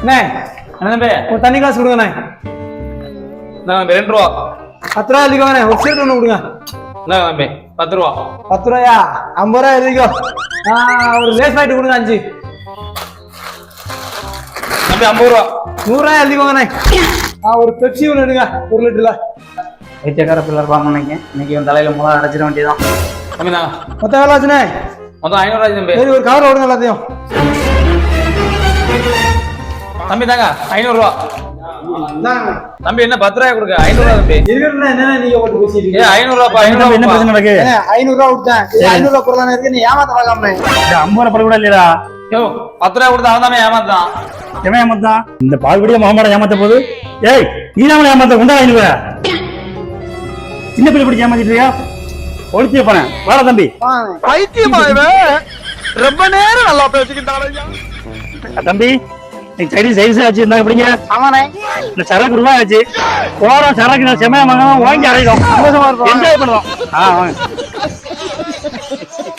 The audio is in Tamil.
அண்ணே என்ன ஒரு தண்ணி காசு கொடுங்கண்ணே. தம்பி ரெண்டு ரூபா. பத்து ரூபா எழுதிக்கோங்கண்ணே ஒரு சீட் ஒன்று கொடுங்க. இந்தாங்க தம்பி பத்து ரூபா. பத்து ரூபாயா ஐம்பது ரூபா எழுதிக்கோ. ஆ, ஒரு லேஸ் பாக்கெட் கொடுங்க அஞ்சு. தம்பி ஐம்பது ரூபா. நூறுரூவா எழுதிக்கோங்கண்ணே. ஆ ஒரு பெப்சி ஒன்று எடுங்க ஒரு லிட்டர்ல. வைத்தியக்கார பிள்ளை இருப்பாங்க இன்னைக்கு. இன்னைக்கு இவன் தலையில முளை அடைச்சிட வேண்டியதான் தம்பி தாங்க மொத்தம் எவ்வளோ ஆச்சுண்ணே? மொத்தம் ஐநூறு ரூபாய் தம்பி. சரி ஒரு கவர் விடுங்க எல்லாத்தையும். தம்பி தாங்க ஐநூறு ரூபா இந்தாங்க. தம்பி என்ன பத்து ரூபாய் கொடுக்க ஐநூறு ரூபா தம்பி ஏ ஐநூறு ரூபாப்பா ஐநூறு என்ன ரூபா பிரச்சனை நடக்கு ஐநூறு ரூபா விட்டேன் ஐநூறு ரூபா பொருளான இருக்கு நீ ஏமாத்த பார்க்காம ஐம்பது ரூபா கூட இல்லையா யோ பத்து ரூபாய் கொடுத்தா அவன் தானே ஏமாத்தான் எவன் ஏமாத்தான் இந்த பால்படியா மாமாட ஏமாத்த போது ஏய் நீ தான் ஏமாத்த கொண்டா ஐநூறு? சின்ன பிள்ளை பிடிச்சி ஏமாத்திட்டு இருக்கியா? ஒழிச்சு போனேன் வாடா தம்பி. ரொம்ப நேரம் நல்லா பேசிக்கிட்டாங்க தம்பி நீ சரி சைஸ் ஆச்சு. இருந்தாங்க பிடிங்க. ஆமாண்ணே. இந்த சரக்கு ரூபாய் ஆச்சு. போறோம் சரக்கு செமையா வாங்க வாங்கி அடையிடும் என்ஜாய் பண்ணுவோம். ஆ வாங்க.